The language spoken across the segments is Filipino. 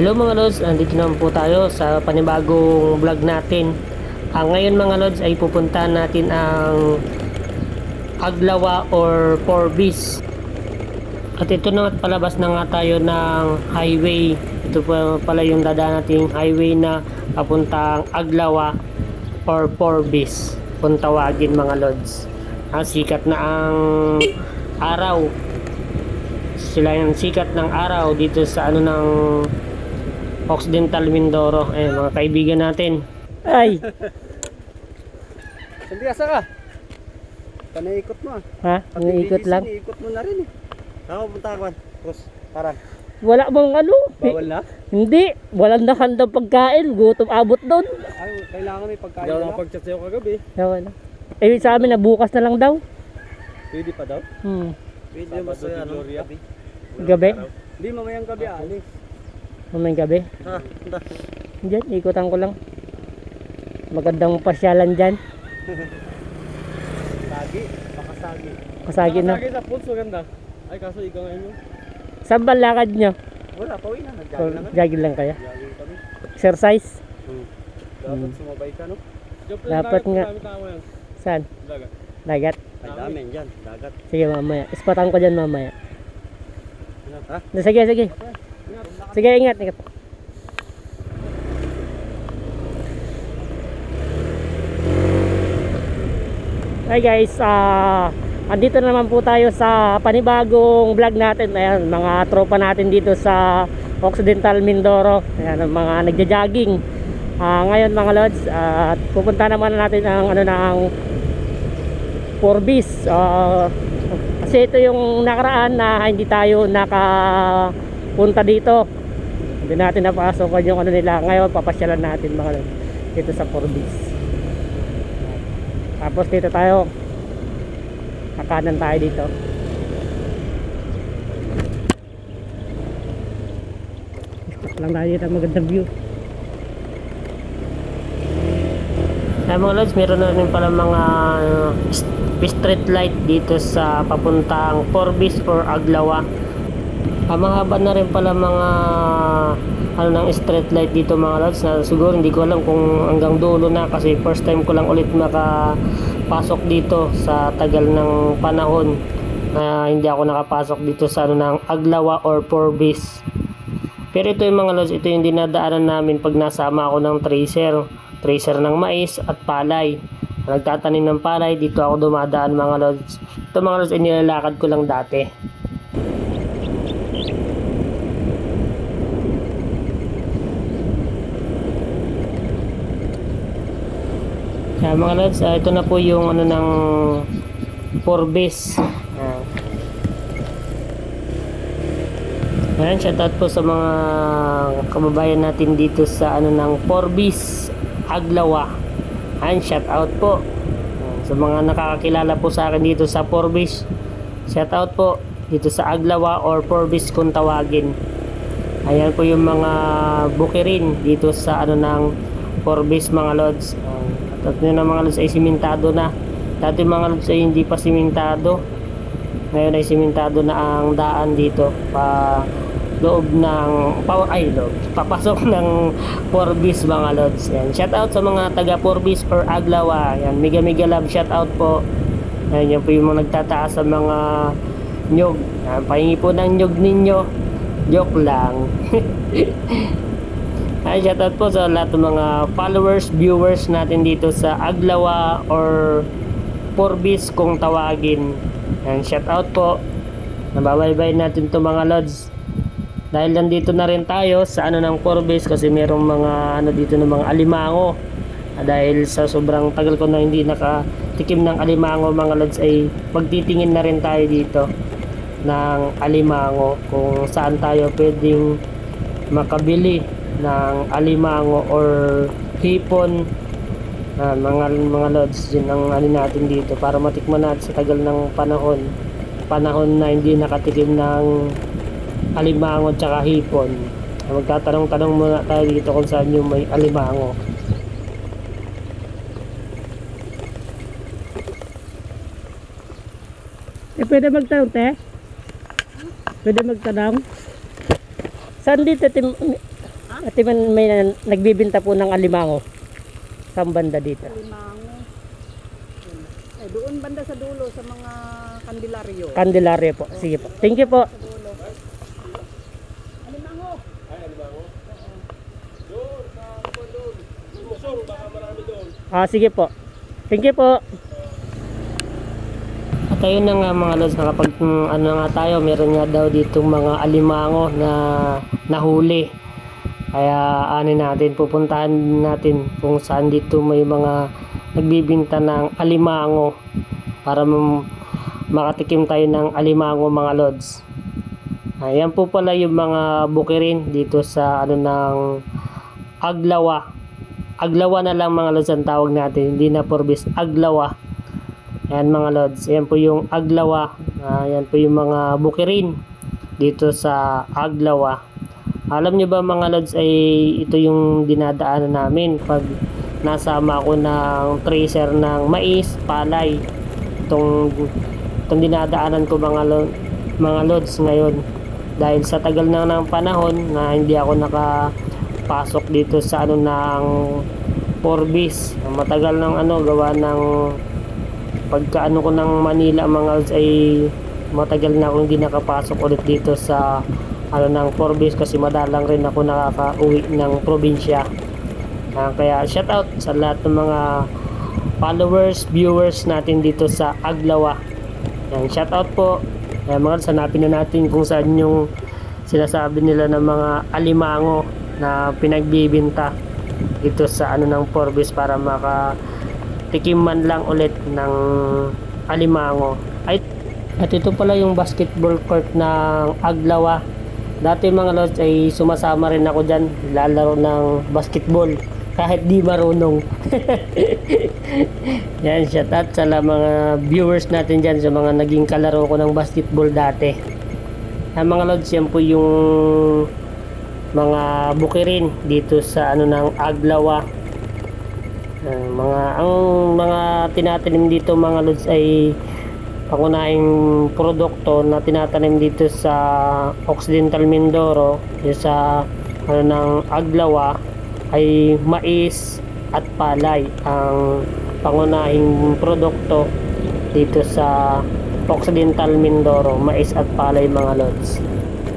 Hello mga Lods, andito naman po tayo sa panibagong vlog natin. Ah, ngayon mga Lods ay pupuntahan natin ang Aglawa or Forbis. At ito na at palabas na nga tayo ng highway. Ito pa pala yung dadaan nating highway na papuntang Aglawa or Forbis. Kung tawagin mga Lods. Ah, sikat na ang araw. Sila yung sikat ng araw dito sa ano ng Occidental Mindoro. Eh, mga kaibigan natin. Ay! Hindi asa ka. Panaikot mo ah. Ha? Lilisin, lang. Iikot mo na rin eh. Mo punta ka? Cross. Parang. Wala bang ano? Bawal na? Hindi. Walang nakandang pagkain. Gutom abot doon. Ay, kailangan may pagkain Hindi ako nakapag-chat sa'yo kagabi. Wala. Eh, sa amin na bukas na lang daw. Pwede pa daw? Hmm. Pwede mo sa ano, gabi. Gabi. Hindi, mamayang gabi alis. Mamayang gabi. Ha? Diyan, ikutan ko lang. Magandang pasyalan dyan. Sagi. Pakasagi. Kasagi na. Pakasagi sa pulse maganda. Ay, kaso ikaw ngayon yun. Saan ba lakad nyo? Wala, pauwi na. Nag-jogging naman. jogging lang kaya? Jogging kami. Exercise? Hmm. Dapat sumabay ka, no? Dapat nga. Saan? Dagat. Dagat? Ay, dami dyan. Dagat. Sige mamaya. Ispatan ko dyan mamaya. Ha? Sige, sige. Sige, ingat. ingat. Hi guys, ah andito na naman po tayo sa panibagong vlog natin. Ayan, mga tropa natin dito sa Occidental Mindoro. Ayan, mga nagja-jogging. Ah, ngayon mga lods, at pupunta naman natin ang ano ng Forbis. Ah, kasi ito yung nakaraan na hindi tayo nakapunta dito. Hindi natin napasok yung ano nila. Ngayon papasyalan natin mga lods dito sa Forbis. Tapos dito tayo. Kakanan tayo dito. Lang tayo dito. Magandang view. Sa mga lods, meron na rin pala mga uh, street light dito sa papuntang Forbis or Aglawa. Ah, mahaba na rin pala mga ano ng street light dito mga lods na siguro hindi ko alam kung hanggang dulo na kasi first time ko lang ulit makapasok dito sa tagal ng panahon na hindi ako nakapasok dito sa ano ng Aglawa or Forbis. Pero ito yung mga lods, ito yung dinadaanan namin pag nasama ako ng tracer. Tracer ng mais at palay. Nagtatanim ng palay, dito ako dumadaan mga lods. Ito mga lods, inilalakad ko lang dati. Kaya mga lods, ah, ito na po yung ano ng Forbes. Ah. Ayan, shoutout po sa mga kababayan natin dito sa ano ng Forbis, Aglawa. Ayan, shoutout po. Sa mga nakakakilala po sa akin dito sa Forbis, shoutout po dito sa Aglawa or Forbis kung tawagin. Ayan po yung mga bukirin dito sa ano ng Forbis mga lods. Ayan. At yun ang mga lods ay simentado na. Dati mga lods ay hindi pa simentado. Ngayon ay simentado na ang daan dito pa loob ng pa, ay loob, papasok ng Forbis mga lods. Yan. Shout out sa mga taga Forbis or Aglawa. Yan, mega mega love shout out po. Yan, yan po yung mga nagtataas sa mga nyog. Yan, pahingi po ng nyog ninyo. Joke lang. Ay, shout out po sa lahat ng mga followers, viewers natin dito sa Aglawa or Forbis kung tawagin. Yan, shout out po. Nababaybay natin to mga lods. Dahil nandito na rin tayo sa ano ng Forbis kasi merong mga ano dito ng mga alimango. Ah, dahil sa sobrang tagal ko na hindi nakatikim ng alimango mga lods ay magtitingin na rin tayo dito ng alimango kung saan tayo pwedeng makabili ng alimango or hipon Ah, mga mga lods yun ang ano natin dito para matikman natin sa tagal ng panahon panahon na hindi nakatikim ng alimango tsaka hipon magtatanong-tanong muna tayo dito kung saan yung may alimango eh pwede magtanong te? pwede magtanong? saan dito At man may na- nagbibinta po ng alimango. Sa banda dito. Limango. Eh, doon banda sa dulo sa mga kandilaryo. Candelaria po. Sige po. Thank you po. Sa dulo. Alimango. Ah, sige po. Thank you po. At ayun na nga mga lods, nakapag mm, ano nga tayo, meron nga daw ditong mga alimango na nahuli. Kaya ano natin, pupuntahan natin kung saan dito may mga nagbibinta ng alimango para makatikim tayo ng alimango mga lods. Ayan po pala yung mga bukirin dito sa ano ng Aglawa. Aglawa na lang mga lods ang tawag natin, hindi na Forbes, Aglawa. Ayan mga lods, ayan po yung Aglawa. Ayan po yung mga bukirin dito sa Aglawa. Alam nyo ba mga lods ay ito yung dinadaanan namin pag nasama ako ng tracer ng mais, palay. Itong, itong dinadaanan ko mga, lo- mga lods ngayon. Dahil sa tagal na ng panahon na hindi ako nakapasok dito sa ano ng Forbis. Matagal ng ano gawa ng pagka ano ko ng Manila mga lods ay matagal na akong hindi nakapasok ulit dito sa ano ng Forbis kasi madalang rin ako nakaka-uwi ng probinsya. Ah, kaya shout out sa lahat ng mga followers, viewers natin dito sa Aglawa. Yan, shout out po. Kaya mga lods, hanapin na natin kung saan yung sinasabi nila ng mga alimango na pinagbibinta dito sa ano ng Forbis para maka tikim man lang ulit ng alimango. Ay, at ito pala yung basketball court ng Aglawa. Dati mga lods ay sumasama rin ako dyan, lalaro ng basketball kahit di marunong. Yan, shout out sa mga viewers natin dyan sa mga naging kalaro ko ng basketball dati. Ang mga lods, yan po yung mga bukirin dito sa ano ng Aglawa. Ang mga ang mga tinatanim dito mga lods ay pangunahing produkto na tinatanim dito sa Occidental Mindoro sa ano ng Aglawa ay mais at palay ang pangunahing produkto dito sa Occidental Mindoro mais at palay mga lods.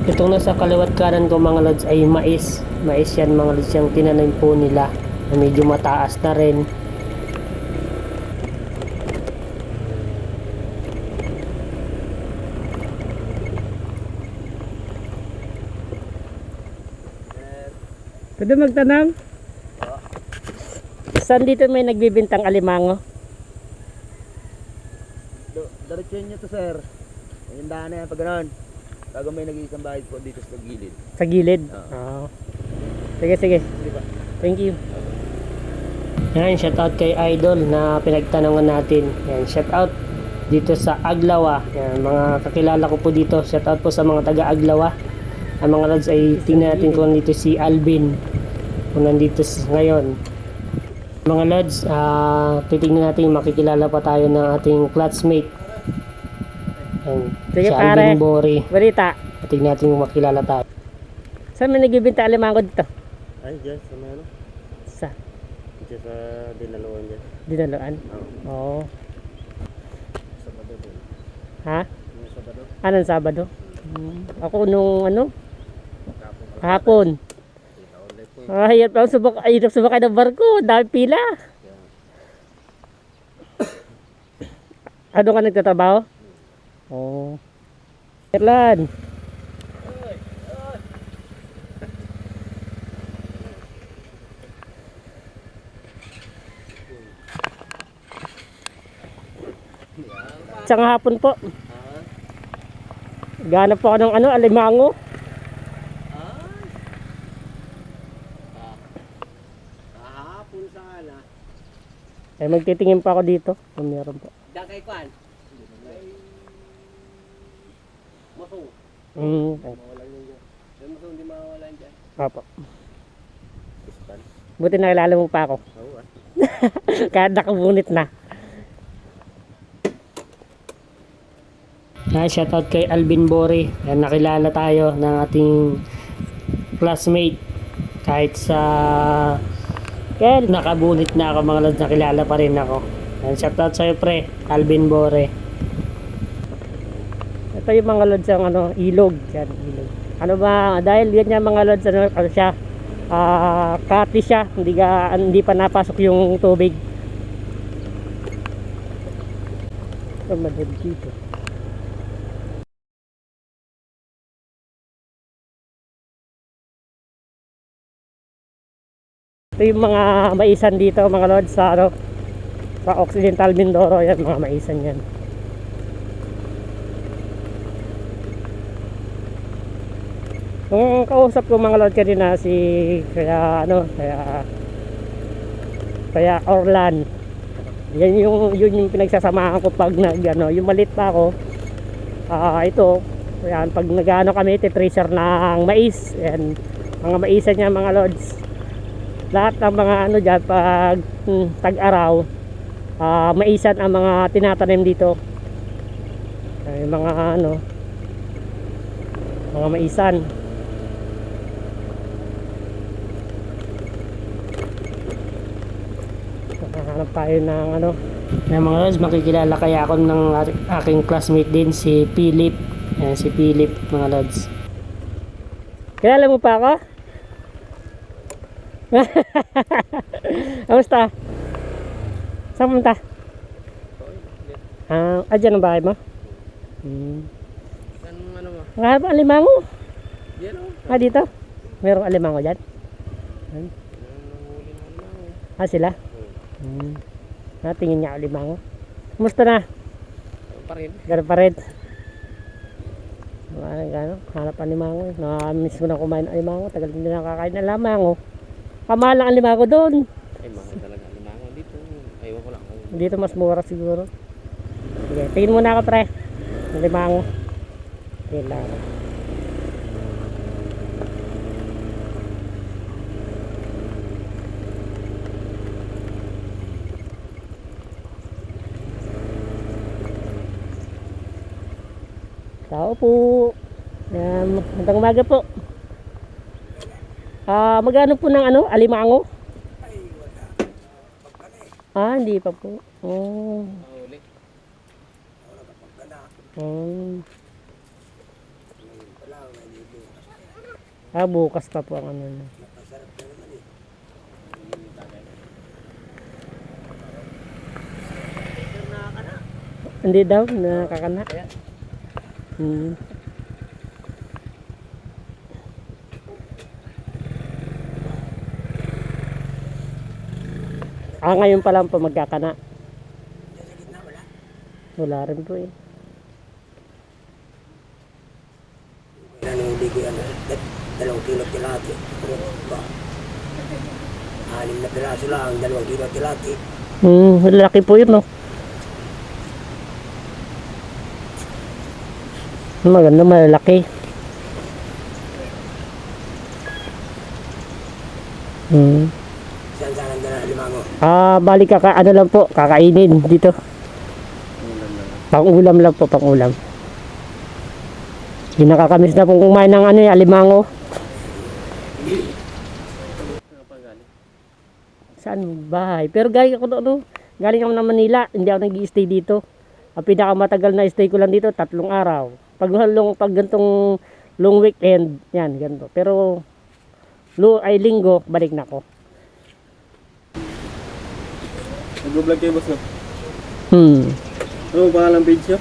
Itong nasa kaliwat kanan ko mga lods ay mais. Mais yan mga lods yung tinanim po nila. Na medyo mataas na rin Pwede magtanong? Saan dito may nagbibintang alimango? Do, diretsuhin nyo to sir. Yung daan na yan pag gano'n. Bago may nag-iisang bahay po dito sa gilid. Sa gilid? Oo. Oo. Sige, sige. Sige ba? Thank you. Yan, shout out kay Idol na pinagtanungan natin. Yan, shout out dito sa Aglawa. Yan, mga kakilala ko po dito. Shout out po sa mga taga Aglawa. Ang mga lads ay tingnan natin kung nandito si Alvin. Kung nandito ngayon. Mga lads, ah titingnan natin makikilala pa tayo ng ating classmate. Yan, Sige, si pare. Alvin Bori. Balita. Tingnan natin kung makilala tayo. Saan may nagbibinta alimango dito? Ay, dyan. Sa may ano? Sa Dyan sa dinaluan dyan. dinaluan. Oo. Oo. Sabado din. Ha? Yung sabado. Anong Sabado? Hmm. Ako nung ano? Kahapon. Ay, hirap ako subak, ay, hirap sumakay ng barko. Dami pila. Ano ka nagtatrabaho? Oo. Oh. Erlan. Isang hapon po. Ganap po ako ng ano, alimango. Eh, magtitingin pa ako dito. Kung meron po. Dakay kwan. Masong. Mm, Mawalan yun dyan. Masong hindi mawawalan dyan. opo. Buti nakilala mo pa ako. Oo ah. Kaya nakabunit na. Ah, shoutout kay Alvin Bori. Yan, nakilala tayo ng ating classmate. Kahit sa Kel, nakabunit na ako mga lods, nakilala pa rin ako. Yan, shoutout sa'yo pre, Alvin Bore. Ito yung mga lods ang ano, ilog. Yan, ilog. Ano ba, dahil yan yung mga lods, ano, ano siya, ah, kati siya, hindi, ka, hindi pa napasok yung tubig. Ito, madod dito. Ito yung mga maisan dito, mga lods, sa, ano, sa Occidental Mindoro, yan, mga maisan yan. Kung kausap ko mga lord kanina si kaya ano kaya kaya Orlan. Yan yung yun yung pinagsasamahan ko pag nag ano yung malit pa ako. Ah ito yan pag nagano kami titracer ng mais yan mga maisan niya mga lords lahat ng mga ano dyan pag hmm, tag-araw ah maisan ang mga tinatanim dito ay mga ano mga maisan Nakahanap tayo ng ano. Na mga lods, makikilala kaya ako ng aking classmate din, si Philip. Ayan, si Philip, mga lods. Kilala mo pa ako? Kamusta? Saan pumunta? Ah, ah, dyan ang bahay mo? Hmm. Anong ano mo? Ba, alimango? Yan o. Ah, dito? Merong alimango dyan? Ah, sila? Hmm. Natingin niya alimango. Kumusta na? Pa rin. Ganun pa rin. Ano, gano, hanap ang limango. eh. Nakamiss ko na kumain ng limango. Tagal hindi na nakakain ng Kamahal ang limango doon. Ay, mahal talaga. Limango dito. Ayaw ko lang. Dito mas mura siguro. Sige, tingin muna ako pre. Ang limango. Tingin lang ako. Tao po. Um, magandang umaga po. Ah, magano po ng ano, alimango? Ah, hindi pa po. Oh. Oh. Ah, bukas pa po ang ano. no. Hindi daw, nakakana. Hmm. Ah, ngayon pa lang po magkakana. Wala rin po eh. Nanuli ko yan, dalawang kilo tilati. Anim na piraso lang, dalawang kilo tilati. Hmm, laki po yun, no? Maganda, malaki. Hmm. Saan saan ang dala limango? Ah, balik kaka ano lang po, kakainin dito. Pang-ulam lang po, pang-ulam. Hindi nakakamiss na pong kumain ng ano, yung alimango. Saan bahay? Pero galing ako doon, galing ako ng Manila, hindi ako nag-stay dito. Ang pinakamatagal na stay ko lang dito, tatlong araw. Pag long, pag gantong long weekend, yan, ganito. Pero, lo, ay linggo, balik na ako. Nag-vlog kayo boss no? Hmm. Ano ang pangalang page nyo?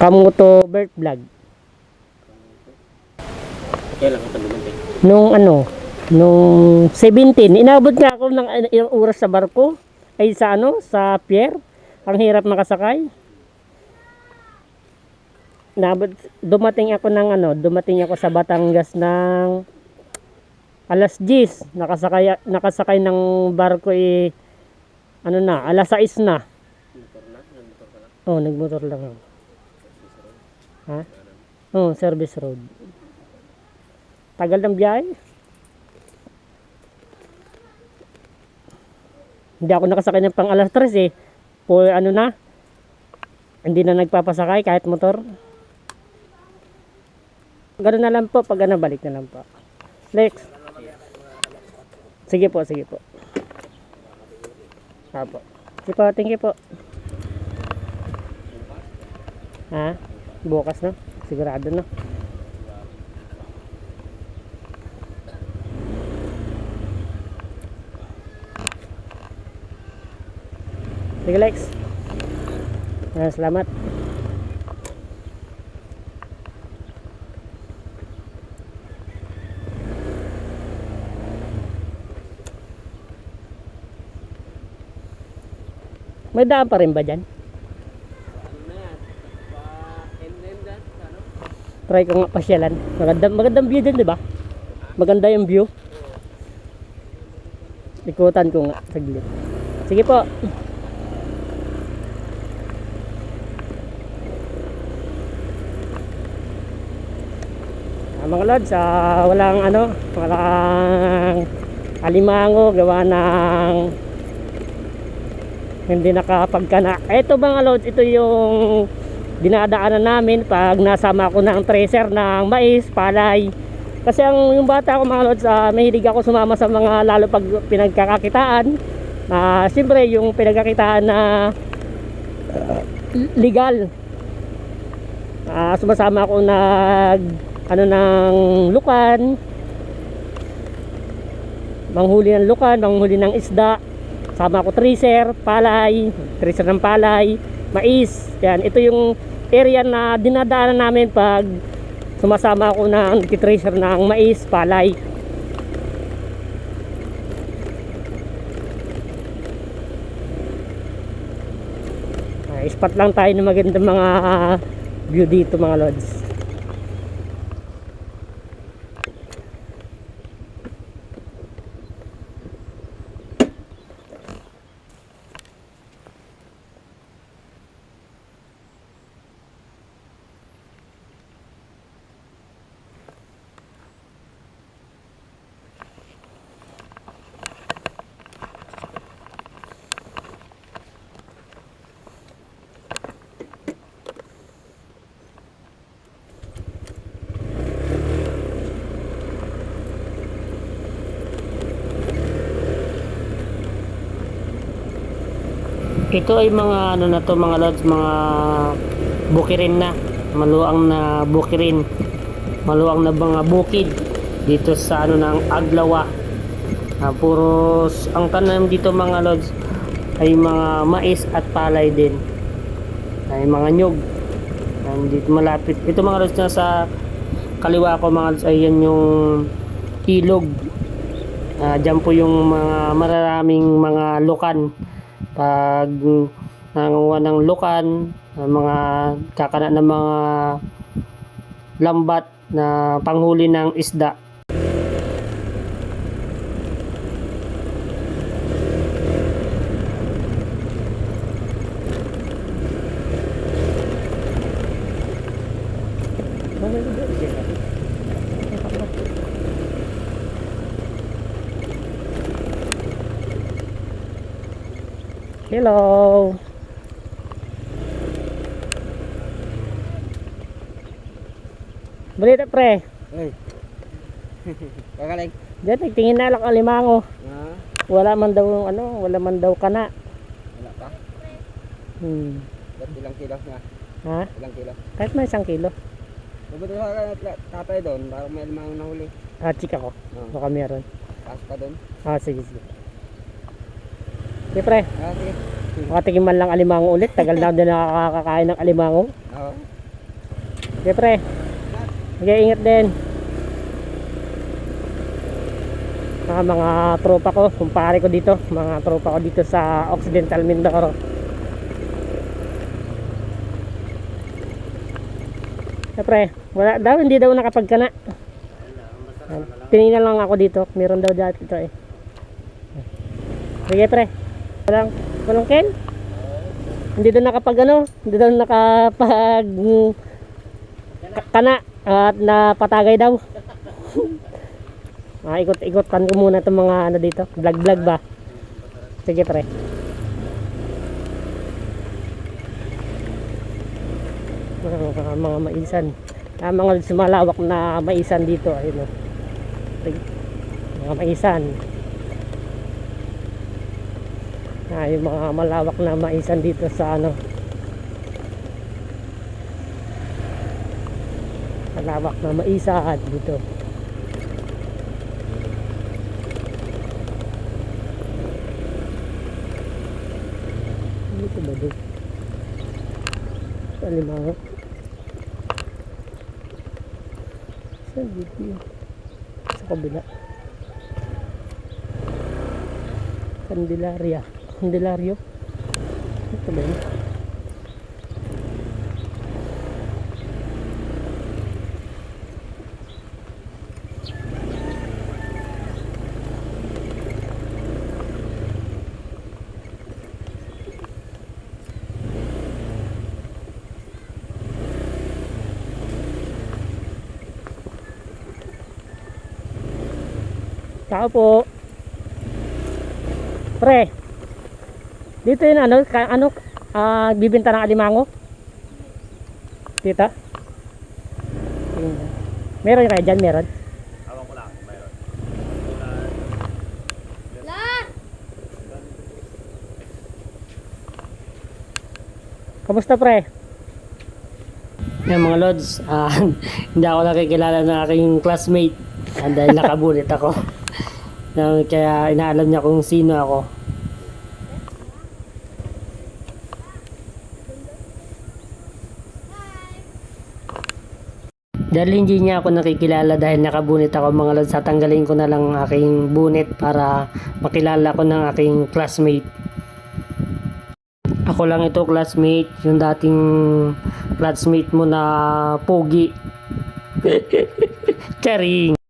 Kamuto Bert Vlog. Kailan ka kayo? Nung ano, nung 17, inabot nga ako ng ilang oras sa barko. Ay sa ano, sa pier. Ang hirap makasakay. Nabot, dumating ako ng ano, dumating ako sa Batangas ng alas 10. Nakasakay, nakasakay ng barko eh, ano na, alas 6 na. Oh, nagmotor lang ako. Ha? Oh, service road. Tagal ng biyahe. Hindi ako nakasakay ng pang alas 3 eh. Po, ano na, hindi na nagpapasakay kahit motor. Ganun na lang po, pag ano, balik na lang po. Next. Sige po, sige po. Apo. Sige po, thank you po. Ha? Bukas na? Sigurado na. Sige Lex. Ah, salamat. May daan pa rin ba dyan? Try ko nga pasyalan. Magandang, magandang view din, di ba? Maganda yung view. Ikutan ko nga, saglit. Sige po. Ah, mga lods, ah, walang ano, walang alimango, gawa ng hindi nakapagkana. Ito mga lods, ito yung dinadaanan namin pag nasama ko ng tracer ng mais, palay. Kasi ang yung bata ko mga lods, ah, mahilig ako sumama sa mga lalo pag pinagkakakitaan. Ah, siyempre yung pinagkakitaan na ah, legal. Ah, sumasama ako nag ano ng lukan. Manghuli ng lukan, manghuli ng isda. Sama ko tracer, palay, tracer ng palay, mais. Yan, ito yung area na dinadaanan namin pag sumasama ako ng tracer ng mais, palay. Spot lang tayo ng magandang mga view dito mga lods. Ito ay mga ano na to mga lods, mga bukirin na. Maluang na bukirin. Maluang na mga bukid dito sa ano ng Aglawa. Ah, puros ang tanim dito mga lods ay mga mais at palay din. Ay mga nyug. Dito malapit. Ito mga lods na sa kaliwa ko mga lods ay yan yung ilog. Ah, dyan po yung mga mararaming mga lukan pag nangunguha ng lukan, ng mga kakana ng mga lambat na panghuli ng isda. Hello. Balita pre. Ay. Kagaling. Diyan nagtingin na lang alimango. Ha? Wala man daw ano, wala man daw kana. Wala pa. Hmm. Ba't ilang kilo na? Ha? Ilang kilo? Kahit may isang kilo. Mabuti sa tatay doon. Parang may limang nahuli. Ah, chika ko. Oo. Baka meron. Pasok ka doon. Ah, sige, sige. Sige pre, sige. makatingin man lang alimango ulit. Tagal na din nakakakain ng alimango. Oo. Sige pre. Sige, ingat din. Mga mga tropa ko, kumpare ko dito, mga tropa ko dito sa Occidental Mindoro. Siyempre, wala daw, hindi daw nakapagkana. Tinignan lang ako dito, meron daw dati ito eh. Sige pre, walang, walang ken? Hindi daw nakapag ano, hindi daw nakapag ka- kana at napatagay daw. ah, ikot-ikotan ko muna itong mga ano dito, vlog-vlog ba? Sige pre. Mga, mga maisan. Ah, mga sumalawak na maisan dito. Ayun, oh. Sige. Mga maisan. Ah, yung mga malawak na maisan dito sa ano. Malawak na maisan dito. Ano ito ba doon? Sa limango. Saan dito yun? Sa kabila. Candelaria. Candelario. Ito ba yun? Tao po. Pre. Dito yun ano, ka, ano, ah, bibenta ng alimango? Tita? Meron kayo dyan, meron? Awang ko lang, mayroon. Kamusta pre? Yan mga lods, ah, hindi ako nakikilala ng aking classmate ah, dahil nakabulit ako. Kaya inaalam niya kung sino ako. Dahil hindi niya ako nakikilala dahil nakabunit ako mga lods, tatanggalin ko na lang ang aking bunit para makilala ko ng aking classmate. Ako lang ito classmate, yung dating classmate mo na pogi. Charing.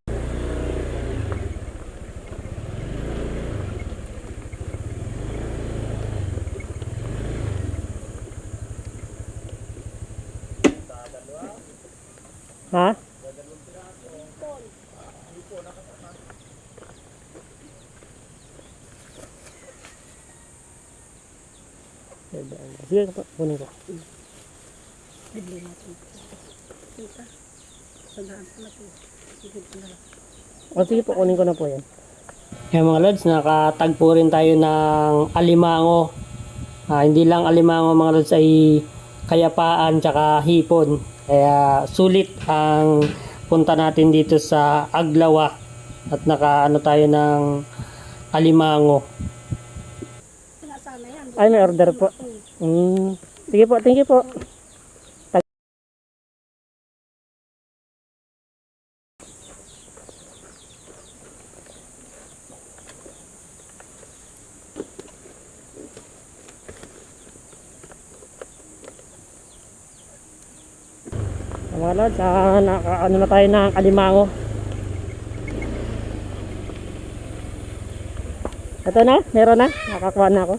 Ha? Sige, kunin ko. Bibili natin. Tita. Sagaan ko na to. Sige ko na lang. O sige po, kunin ko na po yan. Yan mga lods, nakatagpo rin tayo ng alimango. Ah, hindi lang alimango mga lods ay kayapaan tsaka hipon. Kaya sulit ang punta natin dito sa Aglawa at nakaano tayo ng alimango. Ay, may order po. Mm. Sige po, thank you po. Mga lods, ah, naka, ano na tayo ng alimango. Ito na, meron na. Nakakuha na ako.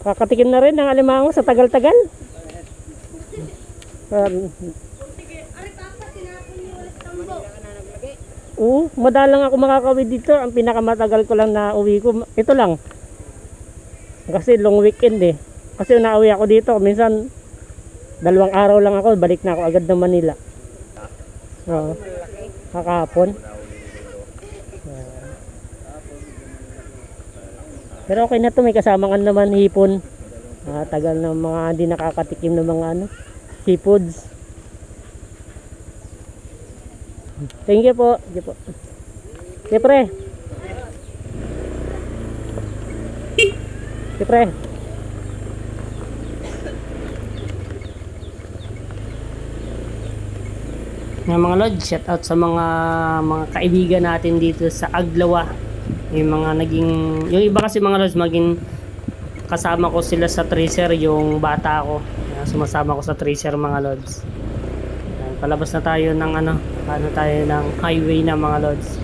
Kakatikim na rin ng alimango sa tagal-tagal. Um, Oo, madalang ako makakawid dito. Ang pinakamatagal ko lang na uwi ko, ito lang. Kasi long weekend eh. Kasi nauwi ako dito, minsan dalawang araw lang ako, balik na ako agad ng Manila. Oo. Kakapon. Pero okay na to, may kasama ka naman hipon. Ah, tagal ng mga hindi nakakatikim ng mga ano, seafoods. Thank you po. Thank you po. Siyempre. Siyempre. Nga mga lord, shout out sa mga mga kaibigan natin dito sa Aglawa. Yung mga naging, yung iba kasi mga lords, maging kasama ko sila sa tracer, yung bata ko. Sumasama ko sa tracer mga. Ayan, palabas na tayo ng ano, ano tayo ng highway na mga lords.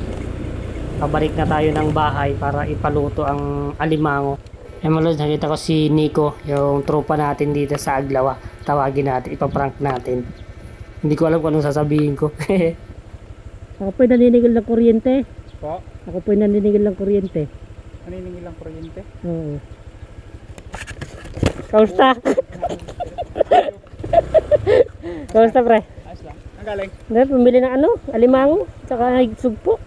Pabalik na tayo ng bahay para ipaluto ang alimango. Ayan mga lords, nakita ko si Nico, yung tropa natin dito sa Aglawa. Tawagin natin, ipaprank natin. Hindi ko alam kung anong sasabihin ko. Ako po'y naninigil ng kuryente. Po, Ako po'y naninigil ng kuryente. naniningil lang kuryente. Oo. Kamusta? Kamusta pre? Ayos lang. Ang galing. Hindi, pumili ng ano, alimango, tsaka sugpo.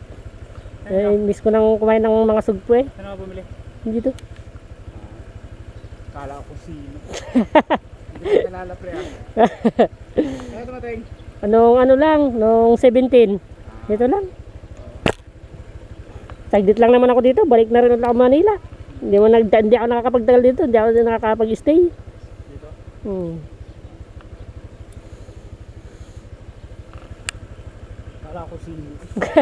Eh, miss ko nang kumain ng mga sugpo eh. Ano ka bumili? Dito. Kala ko sino. Nalala pre ah. Ano tumating? Anong ano lang, nung 17. Dito lang. Saglit lang naman ako dito, balik na rin ako Manila. Hindi mo nag hindi ako nakakapagtagal dito, hindi ako nakakapag-stay. Dito? Hmm. Kala ko sino.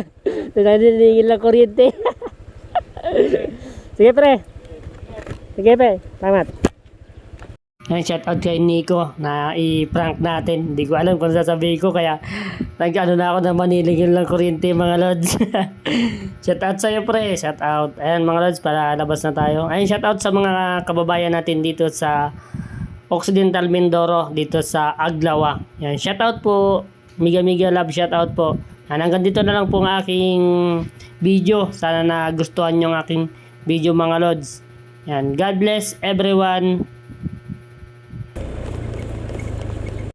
Nananingil lang kuryente. Sige pre. Sige pre, salamat. Shout out kay Nico na i-prank natin. Hindi ko alam kung sasabihin ko kaya nag-ano na ako na manilingil lang kuryente mga lods. shout out sa'yo pre, shout out. Ayan mga lods, para labas na tayo. Ayun, shout out sa mga kababayan natin dito sa Occidental Mindoro, dito sa Aglawa. Yan, shout out po. Miga Miga Love, shout out po. Yan, hanggang dito na lang po ang aking video. Sana nagustuhan nyo ang aking video mga lods. Yan, God bless everyone.